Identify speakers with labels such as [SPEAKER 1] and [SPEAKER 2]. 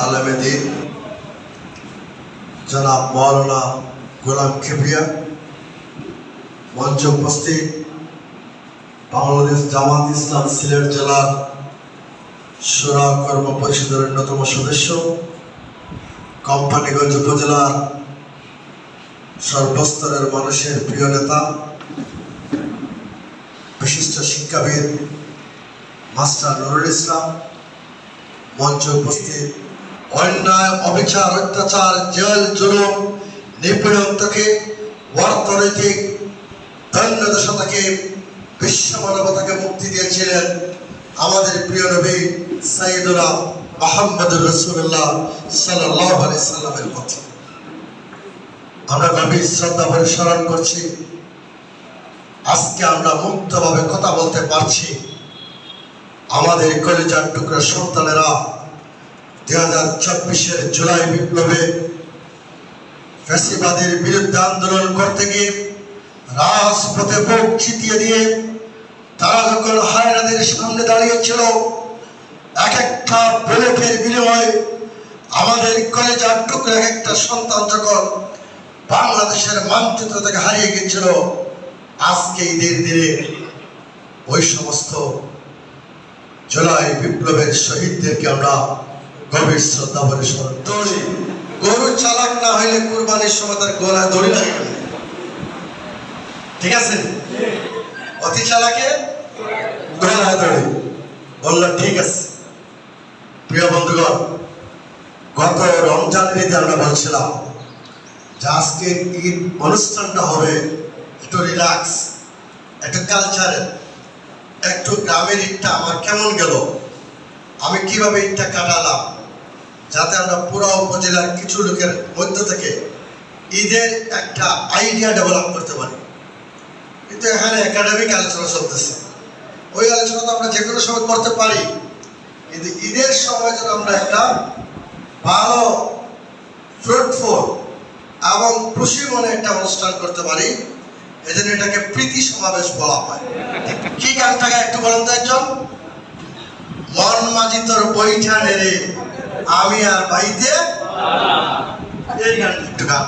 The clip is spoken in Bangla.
[SPEAKER 1] আলমেদিন জনাব মৌলানা গোলাম খেপিয়া, মঞ্চ উপস্থিত বাংলাদেশ জামাত ইসলাম সিলেট জেলার সুরা কর্ম পরিষদের অন্যতম সদস্য, কোম্পানিগঞ্জ উপজেলার সর্বস্তরের মানুষের প্রিয় নেতা, বিশিষ্ট শিক্ষাবিদ মাস্টার নুরুল ইসলাম, মঞ্চে উপস্থিত অন্যায়, অবিচার, অত্যাচার, জেল, জুলুম, নিপীড়ন থেকে অর্থনৈতিক থেকে বিশ্ব মানবতাকে মুক্তি দিয়েছিলেন আমাদের প্রিয় নবী সাইদুরা রসুল্লাহ সাল্লাহ আলি সাল্লামের পথে। আমরা গভীর শ্রদ্ধা ভরে স্মরণ করছি। আজকে আমরা মুক্তভাবে কথা বলতে পারছি। আমাদের কলেজার টুকরা সন্তানেরা দুই হাজার চব্বিশের জুলাই বিপ্লবে ফ্যাসিবাদের বিরুদ্ধে আন্দোলন করতে গিয়ে রাজপথে বুক ছিটিয়ে দিয়ে তারা যখন হায়নাদের সামনে দাঁড়িয়েছিল এক একটা বুলেটের বিনিময়ে আমাদের কলেজার টুকরা এক একটা সন্তান যখন বাংলাদেশের মানচিত্র থেকে হারিয়ে গেছিল আজকে ঈদের দিনে ওই সমস্ত জুলাই বিপ্লবের শহীদদেরকে আমরা গভীর শ্রদ্ধা ভরে স্মরণ দড়ি, গরু চালাক না হইলে কুরবানির সময় তার গলায় দড়ি লাগে ঠিক আছে? অতি চালাকে গলায় দড়ি। বলল, ঠিক আছে। প্রিয় বন্ধুগণ, গত রমজানের ঈদে আমরা বলছিলাম যে আজকে ঈদ অনুষ্ঠানটা হবে একটু রিল্যাক্স, একটু কালচারের, একটু গ্রামের ঈদটা আমার কেমন গেল, আমি কীভাবে ঈদটা কাটালাম যাতে আমরা পুরো উপজেলার কিছু লোকের মধ্য থেকে ঈদের একটা আইডিয়া ডেভেলপ করতে পারি। কিন্তু এখানে একাডেমিক আলোচনা চলতেছে। ওই আলোচনা তো আমরা যে কোনো সময় করতে পারি। কিন্তু ঈদের সময় যেন আমরা একটা ভালো ফ্রুটফুল এবং খুশি মনে একটা অনুষ্ঠান করতে পারি, এজন্য এটাকে প্রীতি সমাবেশ বলা হয়। কি গানটাকে একটু বলেন তো একজন? মন মাঝি তোর বইঠা নেড়ে আমি আর বাড়িতে এই একটু গান